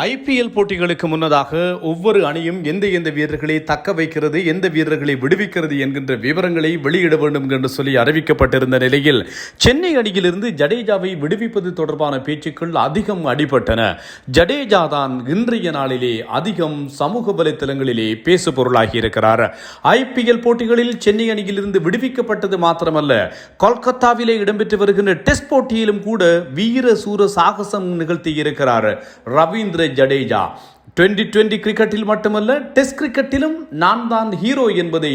IPL போட்டிகளுக்கு முன்னதாக ஒவ்வொரு அணியும் எந்த எந்த வீரர்களை தக்க வைக்கிறது எந்த வீரர்களை விடுவிக்கிறது என்கின்ற விவரங்களை வெளியிட வேண்டும் என்று சொல்லி அறிவிக்கப்பட்டிருந்த நிலையில் சென்னை அணியிலிருந்து ஜடேஜாவை விடுவிப்பது தொடர்பான பேச்சுக்கள் அதிகம் அடிபட்டன. ஜடேஜா தான் இன்றைய நாளிலே அதிகம் சமூக வலைத்தளங்களிலே பேசு பொருளாகி இருக்கிறார் ஐபிஎல் போட்டிகளில் சென்னை அணியிலிருந்து விடுவிக்கப்பட்டது மாத்திரமல்ல கொல்கத்தாவிலே இடம்பெற்று வருகின்ற டெஸ்ட் போட்டியிலும் கூட வீர சூர சாகசம் நிகழ்த்தி இருக்கிறார் ரவீந்திர ஜடேஜா டுவெண்டி டுவெண்டி கிரிக்கெட்டில் மட்டுமல்ல டெஸ்ட் கிரிக்கெட்டிலும் நான் தான் ஹீரோ என்பதை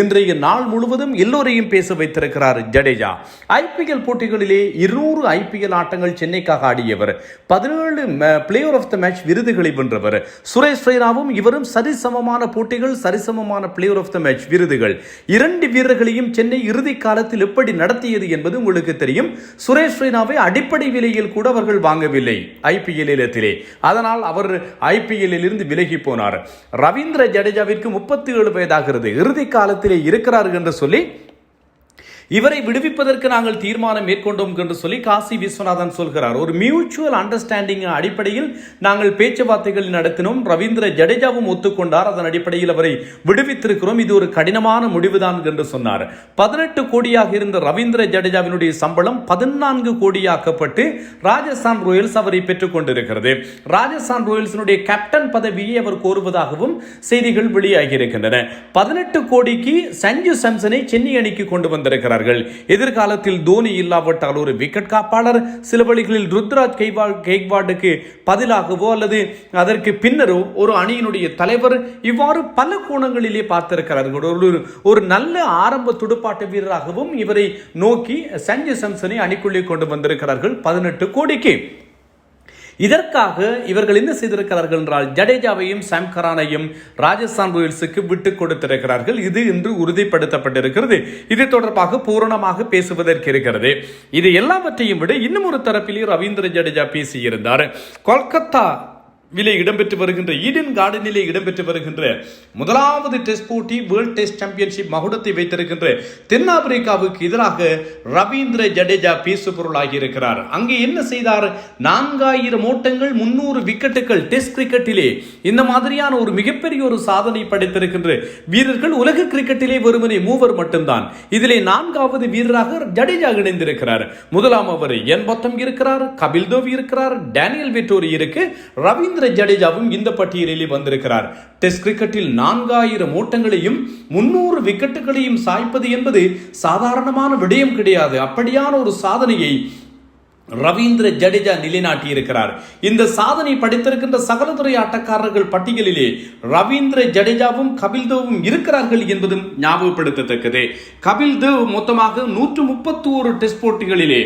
இன்றைய நாள் முழுவதும் எல்லோரையும் பேச வைத்திருக்கிறார் ஜடேஜா. ஐபிஎல் போட்டிகளிலே இருநூறு ஐபிஎல் ஆட்டங்கள் சென்னைக்காக ஆடியவர் பதினேழு பிளேயர் ஆஃப் த மேட்ச் விருதுகளை வென்றவர். சுரேஷ் ரெய்னாவும் இவரும் சரிசமமான போட்டிகள் சரிசமமான பிளேயர் ஆஃப் த மேட்ச் விருதுகள். இரண்டு வீரர்களையும் சென்னை இறுதி காலத்தில் எப்படி நடத்தியது என்பது உங்களுக்கு தெரியும். சுரேஷ் ரெய்னாவை அடிப்படை விலையில் கூட அவர்கள் வாங்கவில்லை ஐபிஎல் இடத்திலே அதனால் அவர் ஐபிஎல் இருந்து விலகி போனார். ரவீந்திர ஜடேஜாவிற்கு முப்பத்தி ஏழு வயதாகிறது. இறுதி காலத்திலே இருக்கிறார்கள் என்று சொல்லி இவரை விடுவிப்பதற்கு நாங்கள் தீர்மானம் மேற்கொண்டோம் என்று சொல்லி காசி விஸ்வநாதன் சொல்கிறார். ஒரு மியூச்சுவல் அண்டர்ஸ்டாண்டிங் அடிப்படையில் நாங்கள் பேச்சுவார்த்தைகள் நடத்தினோம். ரவீந்திர ஜடேஜாவும் ஒத்துக்கொண்டார். அதன் அடிப்படையில் அவரை விடுவித்திருக்கிறோம். இது ஒரு கடினமான முடிவுதான் என்று சொன்னார். பதினெட்டு கோடியாக இருந்த ரவீந்திர ஜடேஜாவினுடைய சம்பளம் பதினான்கு கோடியாக்கப்பட்டு ராஜஸ்தான் ராயல்ஸ் அவரை பெற்றுக் கொண்டிருக்கிறது. ராஜஸ்தான் ராயல்ஸினுடைய கேப்டன் பதவியை அவர் கோருவதாகவும் செய்திகள் வெளியாகி இருக்கின்றன. பதினெட்டு கோடிக்கு சஞ்சு சாம்சனை சென்னை அணிக்கு கொண்டு வந்திருக்கிறார். வந்திருக்கிறார்கள் எதிர்காலத்தில் தோனி இல்லாவிட்டால் ஒரு விக்கெட் காப்பாளர் சில வழிகளில் ருத்ராஜ் கெய்வால் கெய்க்வாடுக்கு பதிலாகவோ அல்லது அதற்கு பின்னரோ ஒரு அணியினுடைய தலைவர் இவ்வாறு பல கோணங்களிலே பார்த்திருக்கிறார்கள் ஒரு ஒரு நல்ல ஆரம்ப துடுப்பாட்ட வீரராகவும் இவரை நோக்கி சஞ்சய் சம்சனை அணிக்குள்ளே கொண்டு வந்திருக்கிறார்கள். பதினெட்டு கோடிக்கு. இதற்காக இவர்கள் என்ன செய்திருக்கிறார்கள் என்றால் ஜடேஜாவையும் சாம் கரானையும் ராஜஸ்தான் ராயல்ஸுக்கு விட்டு கொடுத்திருக்கிறார்கள். இது இன்று உறுதிப்படுத்தப்பட்டிருக்கிறது. இது தொடர்பாக பூரணமாக பேசுவதற்கு இருக்கிறது. இது எல்லாவற்றையும் விட இன்னும் ஒரு தரப்பிலே ரவீந்திர ஜடேஜா பேசியிருந்தார். கொல்கத்தா விலை இடம்பெற்று வருகின்ற ஈடன் கார்டனிலே இடம்பெற்று வருகின்ற முதலாவது டெஸ்ட் போட்டி வேர்ல்ட் டெஸ்ட் சாம்பியன்ஷிப் மகுடத்தை வைத்திருக்கின்ற தென்னாப்பிரிக்காவுக்கு எதிராக ரவீந்திர ஜடேஜா பேசு பொருளாகி இருக்கிறார். அங்கே என்ன செய்தார்? நான்காயிரம் ஓட்டங்கள் முன்னூறு விக்கெட்டுகள் டெஸ்ட் கிரிக்கெட்டிலே. இந்த மாதிரியான ஒரு மிகப்பெரிய ஒரு சாதனை படைத்திருக்கின்ற வீரர்கள் உலக கிரிக்கெட்டிலே வெறுமனே மூவர் மட்டும்தான். இதிலே நான்காவது வீரராக ஜடேஜா இணைந்திருக்கிறார். முதலாம் அவர் என் பத்தம் இருக்கிறார் கபில் தேவ் இருக்கிறார் டேனியல் வெட்டோரி இருக்கு ரவீந்திர ஜடேஜாவும் இந்த பட்டியலில் வந்திருக்கிறார். டெஸ்ட் கிரிக்கெட்டில் நான்காயிரம் ஓட்டங்களையும் முன்னூறு விக்கெட்டுகளையும் சாய்ப்பது என்பது சாதாரணமான விடயம் கிடையாது. அப்படியான ஒரு சாதனையை ரவீந்திர ஜடேஜா நிலைநாட்டி இருக்கிறார் இந்த சாதனை படைத்திருக்கின்ற சகலதுறை ஆட்டக்காரர்கள் பட்டியலிலே ரவீந்திர ஜடேஜாவும் கபில் தேவும் இருக்கிறார்கள் என்பதும் ஞாபகப்படுத்தத்தக்கது. கபில் தேவ் மொத்தமாக நூற்று முப்பத்தி ஒரு டெஸ்ட் போட்டிகளிலே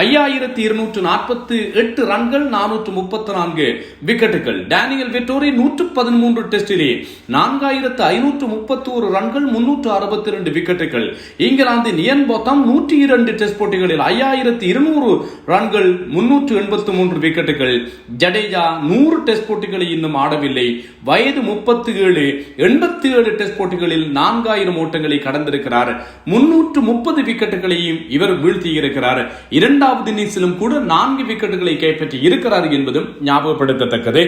ஐயாயிரத்தி இருநூற்று நாற்பத்தி எட்டு ரன்கள் நானூற்று முப்பத்தி நான்கு விக்கெட்டுகள். டேனியல் வெட்டோரி நூற்று பதிமூன்று டெஸ்டிலே நான்காயிரத்து ஐநூற்று முப்பத்தி ஒரு ரன்கள் முன்னூற்று அறுபத்தி ரெண்டு விக்கெட்டுகள். இங்கிலாந்தின் இயன் போத்தம் நூற்றி இரண்டு டெஸ்ட் போட்டிகளில் ஐயாயிரத்து இருநூறு ரன்கள் முன்னூற்று எண்பத்தி மூன்று விக்கெட்டுகள். ஜடேஜா நூறு டெஸ்ட் போட்டிகளை இன்னும் ஆடவில்லை. வயது முப்பத்தி ஏழு எண்பத்தி ஏழு டெஸ்ட் போட்டிகளில் நான்காயிரம் ஓட்டங்களை கடந்திருக்கிறார். முன்னூற்று முப்பது விக்கெட்டுகளையும் இவர் வீழ்த்தியிருக்கிறார். இரண்டு இரண்டாவது இன்னிங்ஸிலும் கூட நான்கு விக்கெட்டுகளை கைப்பற்றி இருக்கிறார் என்பதும் ஞாபகப்படுத்தத்தக்கது.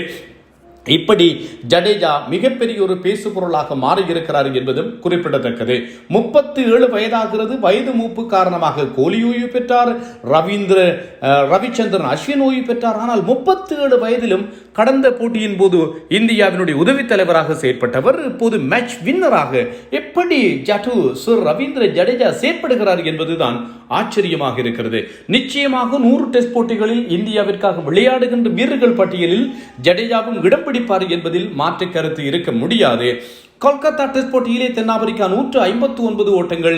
இப்படி ஜடேஜா மிகப்பெரிய ஒரு பேசு பொருளாக மாறியிருக்கிறார் என்பதும் குறிப்பிடத்தக்கது. முப்பத்தி ஏழு வயதாகிறது வயது மூப்பு காரணமாக கோலி ஓய்வு பெற்றார் ரவீந்திர ரவிச்சந்திரன் அஸ்வின் ஓய்வு பெற்றார். ஆனால் முப்பத்தி ஏழு வயதிலும் கடந்த போட்டியின் போது இந்தியாவினுடைய உதவி தலைவராக செயற்பட்டவர் இப்போது மேட்ச் வின்னராக எப்படி ஜட்டு சுர் ரவீந்திர ஜடேஜா செயற்படுகிறார் என்பதுதான் ஆச்சரியமாக இருக்கிறது. நிச்சயமாக நூறு டெஸ்ட் போட்டிகளில் இந்தியாவிற்காக விளையாடுகின்ற வீரர்கள் பட்டியலில் ஜடேஜாவும் இடம் பிடிப்பார் என்பதில் மாற்று கருத்து இருக்க முடியாது. கொல்கத்தா டெஸ்ட் போட்டியிலே தென்னாப்பிரிக்கா நூற்று ஐம்பத்து ஒன்பது ஓட்டங்கள்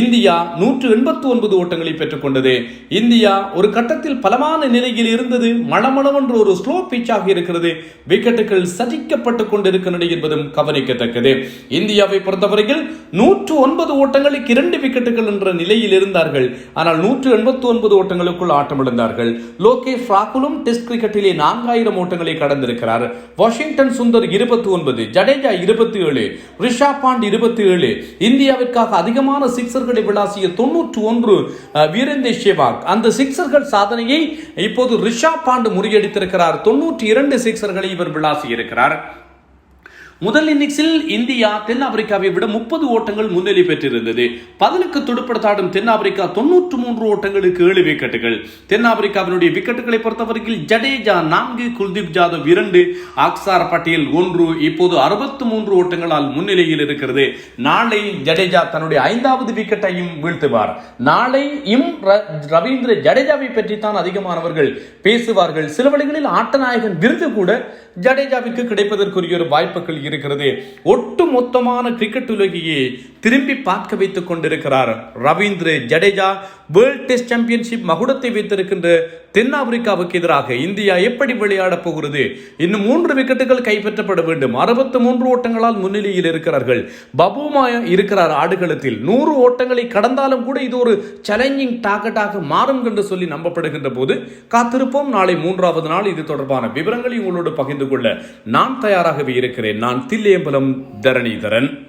இந்தியா நூற்று எண்பத்தி ஒன்பது ஓட்டங்களை பெற்றுக்கொண்டது இந்தியா ஒரு கட்டத்தில் பலமான நிலையில் இருந்தது மளமளவென்று ஒரு ஸ்லோ பிச்சாக இருக்கிறது. விக்கெட்டுகள் சதிக்கப்பட்டு கொண்டிருக்கிறது என்பதும் கவனிக்கத்தக்கது. இந்தியாவை பொறுத்தவரையில் நூற்று ஒன்பது ஓட்டங்களுக்கு இரண்டு விக்கெட்டுகள் என்ற நிலையில் இருந்தார்கள். ஆனால் நூற்று எண்பத்தி ஒன்பது ஓட்டங்களுக்குள் ஆட்டமிழந்தார்கள். லோகேஷ் ராகுலும் டெஸ்ட் கிரிக்கெட்டிலே நான்காயிரம் ஓட்டங்களை கடந்திருக்கிறார். வாஷிங்டன் சுந்தர் இருபத்தி ஒன்பது ஜடேஜா இருபத்தி ஏழு ஏழு ரிஷாப் பாண்ட் இருபத்தி ஏழு இந்தியாவிற்காக அதிகமான சிக்சர்களை விளாசிய தொன்னூற்று ஒன்று வீரேந்தர் சேவாக். அந்த சிக்சர்கள் சாதனையை இப்போது ரிஷாப் பாண்ட் முறியடித்திருக்கிறார். தொன்னூற்றி இரண்டு சிக்சர்களை இவர் விளாசி இருக்கிறார் முதல் இன்னிங்ஸில் இந்தியா தென்னாப்பிரிக்காவை விட முப்பது ஓட்டங்கள் முன்னிலை பெற்றிருந்தது. பதிலுக்கு துடுப்படுத்தாடும் தென்னாப்பிரிக்கா தொன்னூற்று மூன்று ஓட்டங்களுக்கு ஏழு விக்கெட்டுகள். தென்னாப்பிரிக்காவினுடைய விக்கெட்டுகளை பொறுத்தவரையில் ஜடேஜா நான்கு குல்தீப் ஜாதவ் இரண்டு அக்சார் பட்டேல் ஒன்று இப்போது அறுபத்து மூன்று ஓட்டங்களால் முன்னிலையில் இருக்கிறது. நாளை ஜடேஜா தன்னுடைய ஐந்தாவது விக்கெட்டையும் வீழ்த்துவார். நாளை இம் ரவீந்திர ஜடேஜாவை பற்றித்தான் அதிகமானவர்கள் பேசுவார்கள். சில வழிகளில் ஆட்டநாயகன் விருது கூட ஜடேஜாவிற்கு கிடைப்பதற்குரிய ஒரு வாய்ப்புகள் இருக்கிறது. ஒட்டு மொத்தமான கிரிக்கெட் உலகையே திரும்பி பார்க்க வைத்துக் கொண்டிருக்கிறார் Ravindra Jadeja world test championship மகுடத்தை வைத்திருக்கின்ற தென்னாப்பிரிக்காவுக்கு எதிராக இந்தியா எப்படி விளையாடப் போகிறது? இன்னும் மூன்று விக்கெட்டுகள் கைப்பற்றப்பட வேண்டும். அறுபத்து மூன்று ஓட்டங்களால் முன்னிலையில் இருக்கிறார்கள். பபுமா இருக்கிறார் ஆடுகளத்தில். நூறு ஓட்டங்களை கடந்தாலும் கூட இது ஒரு சேலஞ்சிங் டார்கெட்டாக மாறும் என்று சொல்லி நம்பப்படுகின்ற போது காத்திருப்போம். நாளை மூன்றாவது நாள் இது தொடர்பான விவரங்களை உங்களோடு பகிர்ந்து கொள்ள நான் தயாராகவே இருக்கிறேன். நான் தில்லேம்பலம் தரணிதரன்.